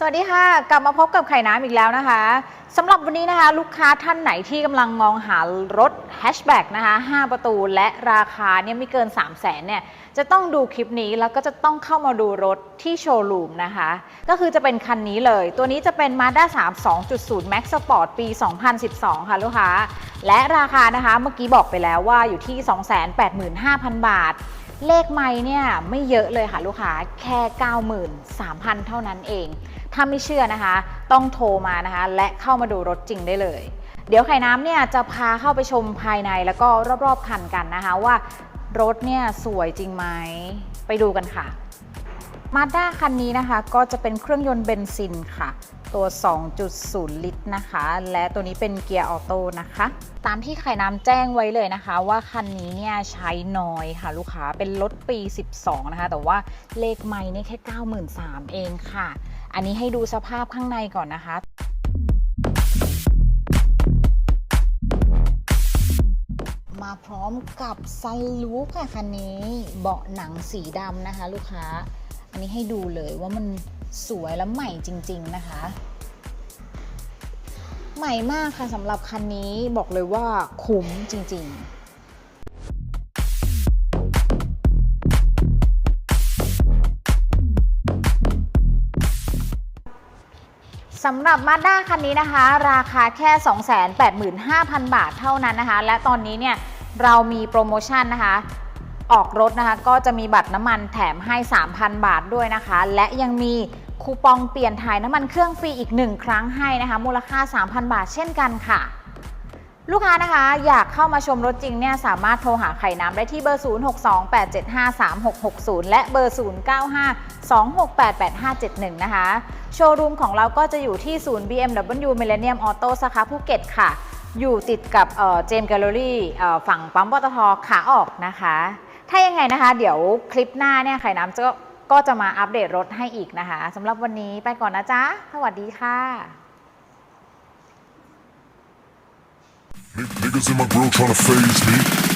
สวัสดีค่ะ กลับมาพบกับไข่น้ำอีกแล้วนะคะสำหรับวันนี้นะคะ ลูกค้าท่านไหนที่กำลังมองหารถแฮชแบ็กนะคะ 5 ประตูและราคาเนี่ยไม่เกิน 3 0 0แสนเนี่ยจะต้องดูคลิปนี้แล้วก็จะต้องเข้ามาดูรถที่โชว์รูมนะคะ ก็คือจะเป็นคันนี้เลย ตัวนี้จะเป็น Mazda 3 2.0 Max Sport ปี 2012 ค่ะลูกค้า และราคานะคะเมื่อกี้บอกไปแล้วว่าอยู่ที่ 285,000 บาท เลขไม่เนี่ยไม่เยอะเลยค่ะลูกค้าแค่ 93,000 เท่านั้นเอง ถ้าไม่เชื่อนะคะ ต้องโทรมานะคะ และเข้ามาดูรถจริงได้เลย เดี๋ยวไข่น้ำเนี่ยจะพาเข้าไปชมภายในแล้วก็รอบๆคันกันนะคะว่ารถเนี่ยสวยจริงไหมไปดูกันค่ะมาด้าคันนี้นะคะก็จะเป็นเครื่องยนต์เบนซินค่ะ ตัว 2.0 ลิตรนะคะ และตัวนี้เป็นเกียร์ออโต้นะคะ ตามที่ไข่น้ำแจ้งไว้เลยนะคะ ว่าคันนี้เนี่ยใช้น้อยค่ะลูกค้าเป็นรถปี 12 นะคะ แต่ว่าเลขไม่เนี่ยแค่ 93,000เองค่ะ อันนี้ให้ดูสภาพข้างในก่อนนะคะมาพร้อมกับซันลูปค่ะคันนี้เบาะหนังสีดำนะคะ ลูกค้า อันนี้ให้ดูเลยว่ามันสวยและใหม่จริง ๆนะคะ ใหม่มากค่ะสำหรับคันนี้บอกเลยว่าคุ้มจริง ๆสำหรับ Mazda คันนี้นะคะ ราคาแค่ 285,000 บาทเท่านั้นนะคะ และตอนนี้เนี่ยเรามีโปรโมชั่นนะคะ ออกรถนะคะ ก็จะมีบัตรน้ำมันแถมให้ 3,000 บาทด้วยนะคะ และยังมีคูปองเปลี่ยนถ่ายน้ำมันเครื่องฟรีอีก 1 ครั้งให้นะคะ มูลค่า 3,000 บาทเช่นกันค่ะ ลูกค้านะคะอยากเข้ามาชมรถจริงเนี่ยสามารถโทรหาไข่น้ำได้ที่เบอร์ 0628753660 และเบอร์ 0952688571 นะคะ โชว์รูมของเราก็จะอยู่ที่ศูนย์ BMW Millennium Auto สาขาภูเก็ตค่ะ อยู่ติดกับเจมส์แกลเลอรี่ฝั่งปั๊มปตทขาออกนะคะ ถ้ายังไงนะคะ เดี๋ยวคลิปหน้าเนี่ยไข่น้ำจะก็จะมาอัปเดตรถให้อีกนะคะสำหรับวันนี้ไปก่อนนะจ๊ะ สวัสดีค่ะ Niggas in my grill tryna phase me.